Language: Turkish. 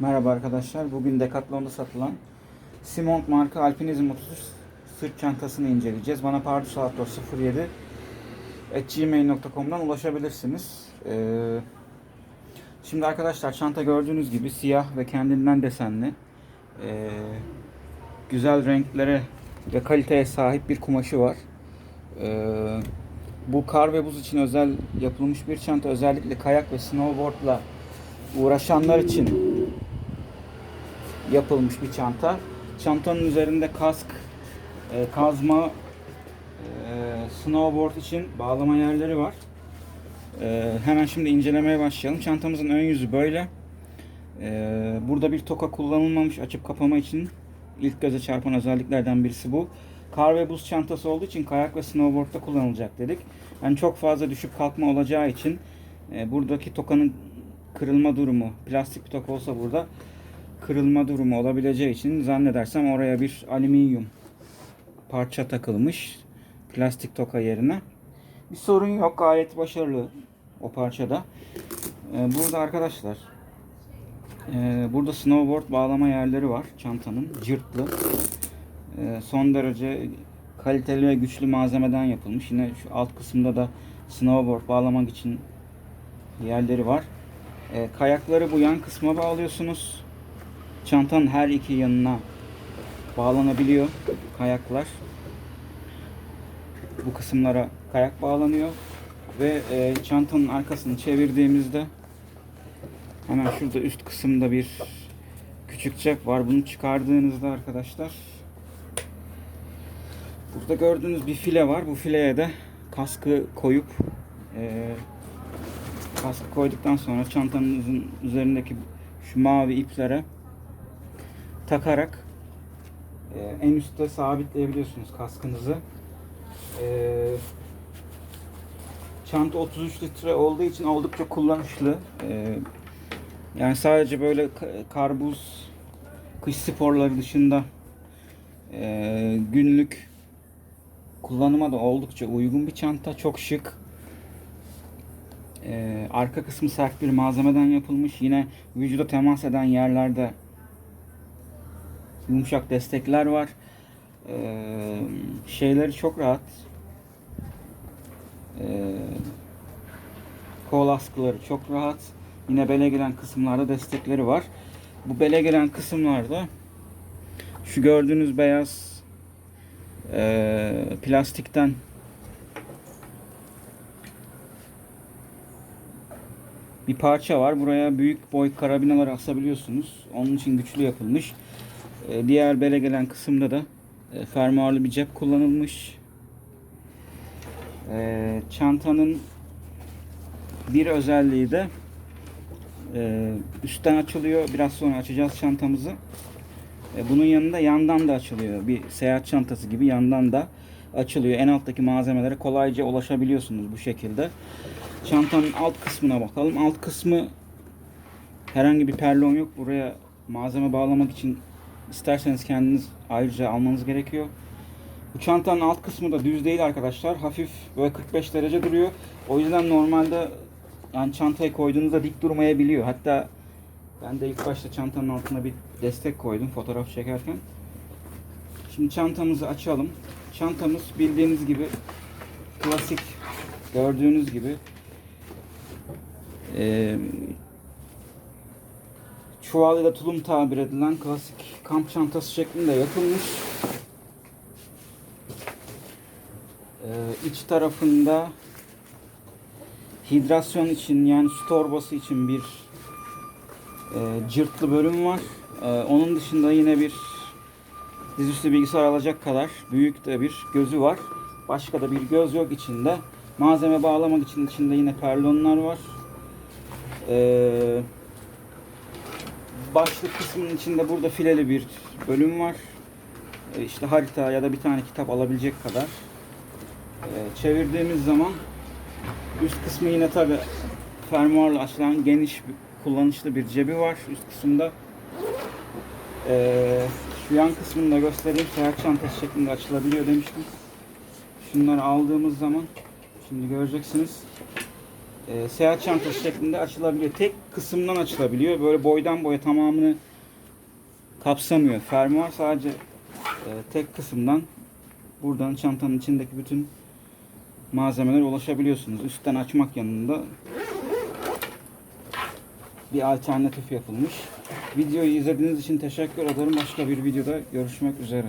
Merhaba arkadaşlar. Bugün Decathlon'da satılan Simont marka Alpinizm 30 sırt çantasını inceleyeceğiz. Bana pardusalator 07 gmail.com'dan ulaşabilirsiniz. Ee, şimdi arkadaşlar çanta gördüğünüz gibi siyah ve kendinden desenli. Ee, güzel renklere ve kaliteye sahip bir kumaşı var. Ee, bu kar ve buz için özel yapılmış bir çanta. Özellikle kayak ve snowboardla uğraşanlar için yapılmış bir çanta. Çantanın üzerinde kask, e, kazma, e, snowboard için bağlama yerleri var. E, hemen şimdi incelemeye başlayalım. Çantamızın ön yüzü böyle. E, burada bir toka kullanılmamış açıp kapama için ilk göze çarpan özelliklerden birisi bu. Kar ve buz çantası olduğu için kayak ve snowboardda kullanılacak dedik. Yani çok fazla düşüp kalkma olacağı için e, buradaki tokanın kırılma durumu, plastik bir toka olsa burada kırılma durumu olabileceği için zannedersem oraya bir alüminyum parça takılmış plastik toka yerine. Bir sorun yok gayet başarılı o parçada. Ee, burada arkadaşlar e, burada snowboard bağlama yerleri var çantanın cırtlı. Ee, son derece kaliteli ve güçlü malzemeden yapılmış. Yine şu alt kısımda da snowboard bağlamak için yerleri var. Ee, kayakları bu yan kısma bağlıyorsunuz. Çantanın her iki yanına bağlanabiliyor kayaklar. Bu kısımlara kayak bağlanıyor ve e, çantanın arkasını çevirdiğimizde hemen şurada üst kısımda bir küçük cep var. Bunu çıkardığınızda arkadaşlar burada gördüğünüz bir file var. Bu fileye de kaskı koyup e, kaskı koyduktan sonra çantanızın üzerindeki şu mavi iplere takarak e, en üstte sabitleyebiliyorsunuz kaskınızı. E, çanta 33 litre olduğu için oldukça kullanışlı. E, yani sadece böyle ka- kar buz kış sporları dışında günlük kullanıma da oldukça uygun bir çanta. Çok şık. Arka kısmı sert bir malzemeden yapılmış. Yine vücuda temas eden yerlerde yumuşak destekler var. Ee, şeyleri çok rahat. Ee, kol askıları çok rahat. Yine bele gelen kısımlarda destekleri var. Bu bele gelen kısımlarda şu gördüğünüz beyaz e, plastikten bir parça var. Buraya büyük boy karabinalar asabiliyorsunuz. Onun için güçlü yapılmış. E, Diğer bele gelen kısımda da e, fermuarlı bir cep kullanılmış. E, Çantanın bir özelliği de üstten açılıyor. Biraz sonra açacağız çantamızı. Bunun yanında yandan da açılıyor. Bir seyahat çantası gibi yandan da açılıyor. En alttaki malzemelere kolayca ulaşabiliyorsunuz bu şekilde. Çantanın alt kısmına bakalım. Alt kısmı herhangi bir perlon yok. Buraya malzeme bağlamak için isterseniz kendiniz ayrıca almanız gerekiyor. Bu çantanın alt kısmı da düz değil arkadaşlar. Hafif böyle 45 derece duruyor. O yüzden normalde yani çantayı koyduğunuzda dik durmayabiliyor. Hatta ben de ilk başta çantanın altına bir destek koydum fotoğraf çekerken. Şimdi çantamızı açalım. Çantamız bildiğiniz gibi klasik gördüğünüz gibi çuval da tulum tabir edilen klasik kamp çantası şeklinde yapılmış. Ee, iç tarafında hidrasyon için yani su torbası için bir e, cırtlı bölüm var. Ee, onun dışında yine bir dizüstü bilgisayar alacak kadar büyük de bir gözü var. Başka da bir göz yok içinde. Malzeme bağlamak için içinde yine perlonlar var. Ee, başlık kısmının içinde burada fileli bir bölüm var. Ee, işte harita ya da bir tane kitap alabilecek kadar. Ee, çevirdiğimiz zaman üst kısmı yine tabi fermuarla açılan geniş kullanışlı bir cebi var üst kısımda. Ee, şu yan kısmını da göstereyim. Seyahat çantası şeklinde açılabiliyor demiştim. Şunları aldığımız zaman şimdi göreceksiniz. E, seyahat çantası şeklinde açılabiliyor. Tek kısımdan açılabiliyor. Böyle boydan boya tamamını kapsamıyor. Fermuar sadece e, tek kısımdan buradan çantanın içindeki bütün malzemelere ulaşabiliyorsunuz. Üstten açmak yanında bir alternatif yapılmış. Videoyu izlediğiniz için teşekkür ederim. Başka bir videoda görüşmek üzere.